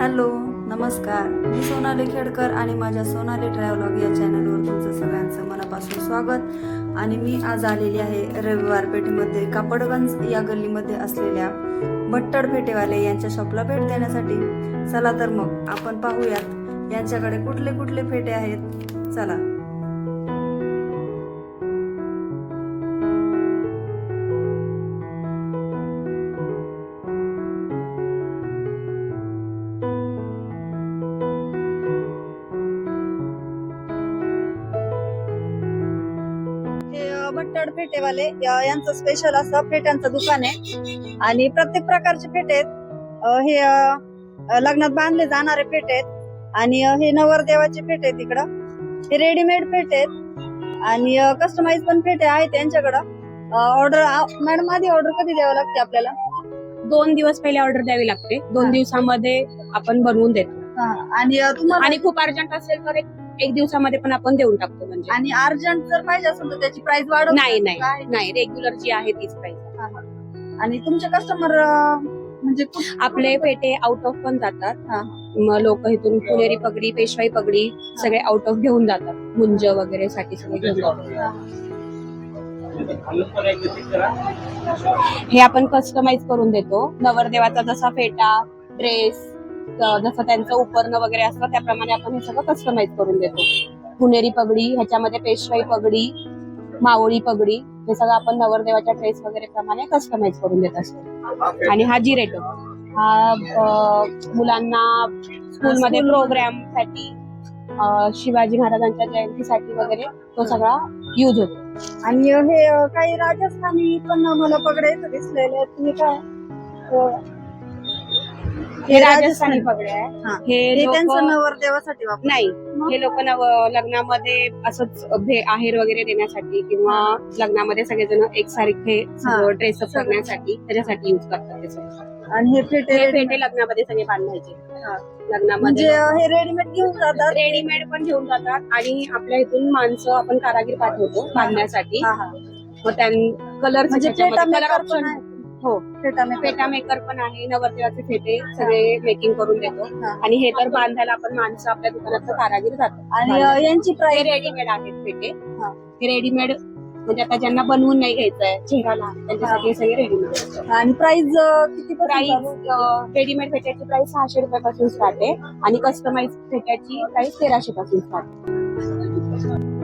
Hello नमस्कार. मी सोनाली खेडकर आणि माझ्या सोनाली ट्रॅव्हलॉग या चॅनलवर तुमचं सगळ्यांचं मनापासून स्वागत. आणि मी आज आलेली आहे रविवार पेठेमध्ये कापडगंज या गल्लीमध्ये असलेल्या भट्टड फेटेवाले यांच्या शॉपला भेट देण्यासाठी. चला तर मग आपण पाहूयात यांच्याकडे कुठले कुठले फेटे आहेत? चला. भट्टड फेटेवाले यांचं स्पेशल असं फेट्यांचं दुकान आहे. आणि प्रत्येक प्रकारचे फेटे आहेत. हे लग्नात बांधले जाणारे फेटे आहेत. आणि हे नवरदेवाचे फेटे आहेत इकडं. हे रेडीमेड फेटे आहेत. आणि कस्टमाइज पण फेटे आहेत यांच्याकडं. ऑर्डर मॅडम आधी ऑर्डर कधी द्यावं लागते आपल्याला? दोन दिवस पहिले ऑर्डर द्यावी लागते. दोन दिवसामध्ये आपण बनवून देतो. आणि तुम्हाला आणि खूप अर्जंट असेल तर एक दिवसामध्ये पण आपण देऊन टाकतो म्हणजे. आणि अर्जंट जर पाहिजे असेल तर त्याची प्राइस वाढव नाही नाही नाही रेग्युलर जी आहे तीच प्राइस आणि तुमचे कस्टमर म्हणजे आपले पेटे आउट ऑफ पण जातात. हा. मग लोक इथून पुणेरी पगडी पेशवाई पगडी सगळे आउट ऑफ घेऊन जातात. मुंज वगैरे साठी सगळे घेऊन जातात. हे आपण कस्टमाइज करून देतो. नवरदेवाचा जसा फेटा ड्रेस जसं त्यांचं उपरणं वगैरे असतं त्याप्रमाणे आपण हे सगळं कस्टमाइज करून देतो. पुणेरी पगडी ह्याच्यामध्ये पेशवाई पगडी मावळी पगडी हे सगळं आपण नवरदेवाच्या ड्रेस वगैरे प्रमाणे कस्टमाइज करून देत असतो. आणि हा जिरेटो. हा मुलांना स्कूलमध्ये प्रोग्रामसाठी शिवाजी महाराजांच्या जयंतीसाठी वगैरे तो सगळा युज होतो. आणि हे काही राजस्थानी पण मला पगडे इथं दिसलेले आहेत. हे काय हे राजस्थानी पगडे आहे हा. त्यांचं नवरदेवासाठी नाही. हे लोक लग्नामध्ये असंच आहेर वगैरे देण्यासाठी किंवा लग्नामध्ये सगळेजण एकसारखे. ड्रेसअप करण्यासाठी त्याच्यासाठी युज करतात ते. आणि हे फेटे पेटे लग्नामध्ये सगळे बांधायचे. हा. लग्नामध्ये म्हणजे हे रेडीमेड घेऊन जातात? रेडीमेड पण घेऊन जातात आणि आपल्या इथून माणसं आपण कारागीर पाठवतो बांधण्यासाठी. मग त्यां कलर म्हणजे फेटा पण आहे. हो. फेटा मेकर फेटा मेकर पण आहे नवरदेवाचे फेटे सगळे मेकिंग करून देतो. हा. आणि हे तर बांधायला आपण माणसं आपल्या दुकानात कारागीर जातात. आणि अ, यांची हे प्राइस रेडीमेड आहेत पेटे हा. हे रेडीमेड म्हणजे आता ज्यांना बनवून नाही घ्यायचंय चेहराला त्यांच्यासाठी हे सगळे रेडीमेड आणि प्राइस किती प्राइस प्राइस रेडीमेड फेट्याची प्राइस सहाशे रुपयापासून स्टार्ट आहे. आणि कस्टमाइज फेट्याची प्राइस तेराशे पासून स्टार्ट आहे.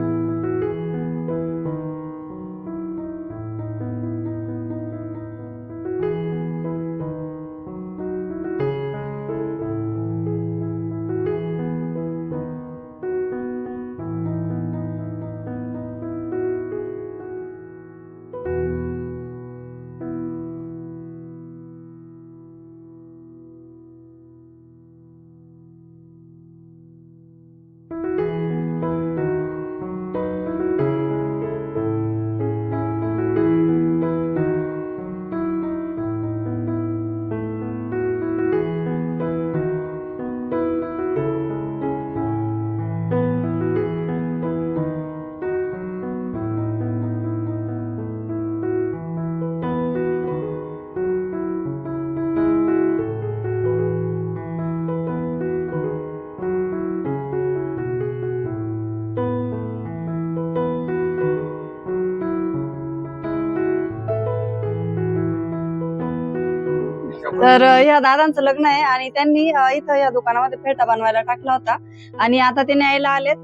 तर ह्या दादांचं लग्न आहे आणि त्यांनी इथं या दुकानामध्ये फेटा बनवायला टाकला होता. आणि आता ते न्यायला आलेत.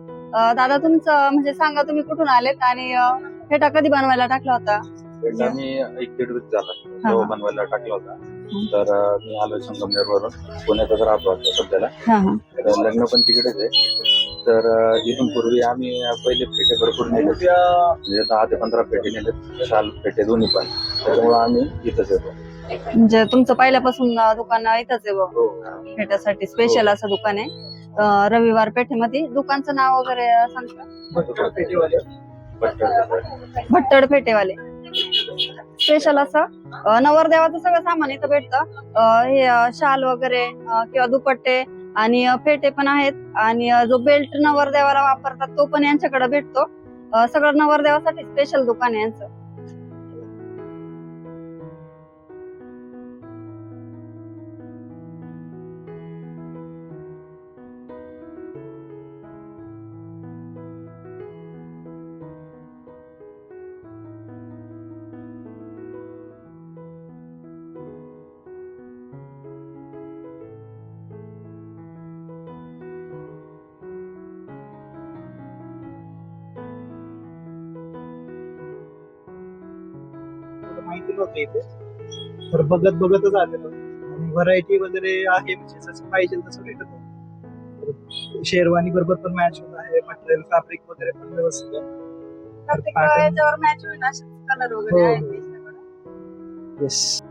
दादा तुमचं म्हणजे सांगा तुम्ही कुठून आलेत आणि फेटा कधी बनवायला टाकला होता? एक दीड वीक झाला. तेव्हा बनवायला टाकला होता. तर मी आलो संगमनेर वरून. पुण्यातच राहतो आता सध्याला. लग्न पण तिकडेच आहे. तर इथून पूर्वी आम्ही पहिले पेटे भरपूर नेले. म्हणजे दहा ते पंधरा पेटे नेले. शाल पेटे दोन्ही पण. त्याच्यामुळे आम्ही इथंच येतो. म्हणजे तुमचं पहिल्यापासून दुकान इथंच आहे बुवा. हो. फेट्यासाठी स्पेशल असं दुकान आहे. रविवार पेठेमध्ये दुकानचं नाव वगैरे सांगता? भट्टड फेटेवाले स्पेशल असं? नवरदेवाचं सगळं सामान इथं भेटतं. हे शाल वगैरे किंवा दुपट्टे आणि फेटे पण आहेत. आणि जो बेल्ट नवरदेवाला वापरतात तो पण यांच्याकडे भेटतो. सगळं नवरदेवासाठी स्पेशल दुकान आहे यांचं. माहिती नव्हतं इथे तर बघत बघतच आलेलो आणि व्हरायटी वगैरे आहे म्हणजे जसं पाहिजे तसं भेटत शेरवानी बरोबर पण मॅच होत आहे मटेरियल फॅब्रिक वगैरे पण व्यवस्थित आहे. मॅच होईल कलर वगैरे हो. त्याच्याकडे. येस